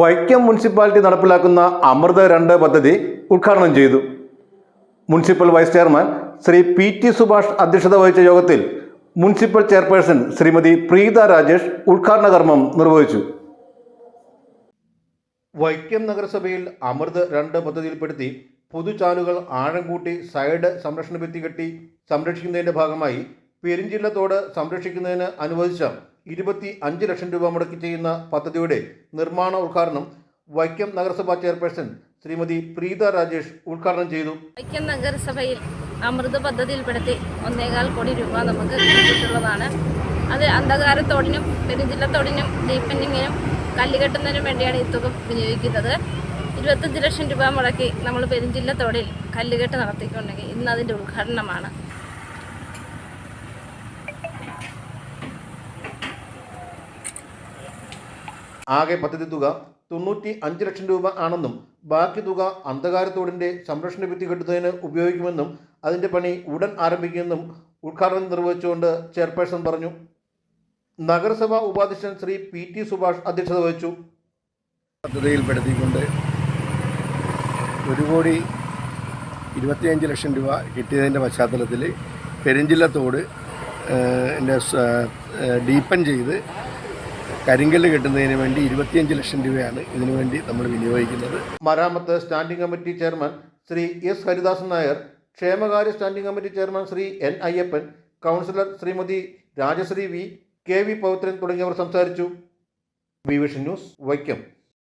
Vaikom municipality നടപ്പിലാക്കുന്ന അമൃത രണ്ട് പദ്ധതി ഉദ്ഘാടനം ചെയ്തു. Municipal vice chairman Shri P T Subhash അധ്യക്ഷത വഹിച്ച യോഗത്തിൽ മുനിസിപ്പൽ ചെയർപേഴ്സൺ ശ്രീമതി പ്രീത രാജേഷ് ഉദ്ഘാടന കർമ്മം നിർവഹിച്ചു. വൈക്കം നഗരസഭയിൽ അമൃത് രണ്ട് പദ്ധതിയിൽപ്പെടുത്തി പുതുചാലുകൾ ആഴം കൂട്ടി സൈഡ് സംരക്ഷണ ഭിത്തി കെട്ടി സംരക്ഷിക്കുന്നതിന്റെ ഭാഗമായി പെരിഞ്ചില്ലത്തോട് സംരക്ഷിക്കുന്നതിന് അനുവദിച്ച ഇരുപത്തി അഞ്ച് ലക്ഷം രൂപ മുടക്കി ചെയ്യുന്ന പദ്ധതിയുടെ നിർമ്മാണ ഉദ്ഘാടനം വൈക്കം നഗരസഭാ ചെയർപേഴ്സൺ ശ്രീമതി പ്രീത രാജേഷ് ഉദ്ഘാടനം ചെയ്തു. വൈക്കം നഗരസഭയിൽ അമൃത പദ്ധതിയിൽപ്പെടുത്തി ഒന്നേകാൽ കോടി രൂപ നമുക്ക് കിട്ടിയിട്ടുള്ളതാണ്. അത് അന്ധകാരത്തോടിനും പെരുഞ്ചില്ലത്തോടിനും ഡീപ്പനിങ്ങിനും കല്ലുകെട്ടുന്നതിനും വേണ്ടിയാണ് ഈ തുക വിനിയോഗിക്കുന്നത്. ഇരുപത്തഞ്ച് ലക്ഷം രൂപ മുടക്കി നമ്മൾ പെരുഞ്ചില്ലത്തോടിൽ കല്ലുകെട്ട് നടത്തിക്കൊണ്ടെങ്കിൽ ഇന്ന് അതിന്റെ ഉദ്ഘാടനമാണ്. ആകെ പദ്ധതി തുക തൊണ്ണൂറ്റി അഞ്ച് ലക്ഷം രൂപ ആണെന്നും ബാക്കി തുക അന്ധകാരത്തോടിന്റെ സംരക്ഷണ ഭിത്തി കെട്ടുന്നതിന് ഉപയോഗിക്കുമെന്നും അതിന്റെ പണി ഉടൻ ആരംഭിക്കുമെന്നും ഉദ്ഘാടനം നിർവഹിച്ചുകൊണ്ട് ചെയർപേഴ്സൺ പറഞ്ഞു. നഗരസഭാ ഉപാധ്യക്ഷൻ ശ്രീ പി ടി സുഭാഷ് അധ്യക്ഷത വഹിച്ചു. പദ്ധതിയിൽപ്പെടുത്തിക്കൊണ്ട് ഒരു കോടി ഇരുപത്തിയഞ്ച് ലക്ഷം രൂപ കിട്ടിയതിന്റെ പശ്ചാത്തലത്തിൽ പെരിഞ്ചില്ലത്തോട് ഡീപ്പൻ ചെയ്ത് കരിങ്കല്ല് കെട്ടുന്നതിന് വേണ്ടി ഇരുപത്തിയഞ്ച് ലക്ഷം രൂപയാണ് ഇതിനു വേണ്ടി നമ്മൾ വിനിയോഗിക്കുന്നത്. മരാമത്ത് standing committee chairman Shri S Haridasan Nair ക്ഷേമകാര്യ standing committee chairman Shri N Ayyappan councillor Shrimati Rajashree V K V പൗത്രൻ തുടങ്ങിയവർ സംസാരിച്ചു. V vision news Vaikom.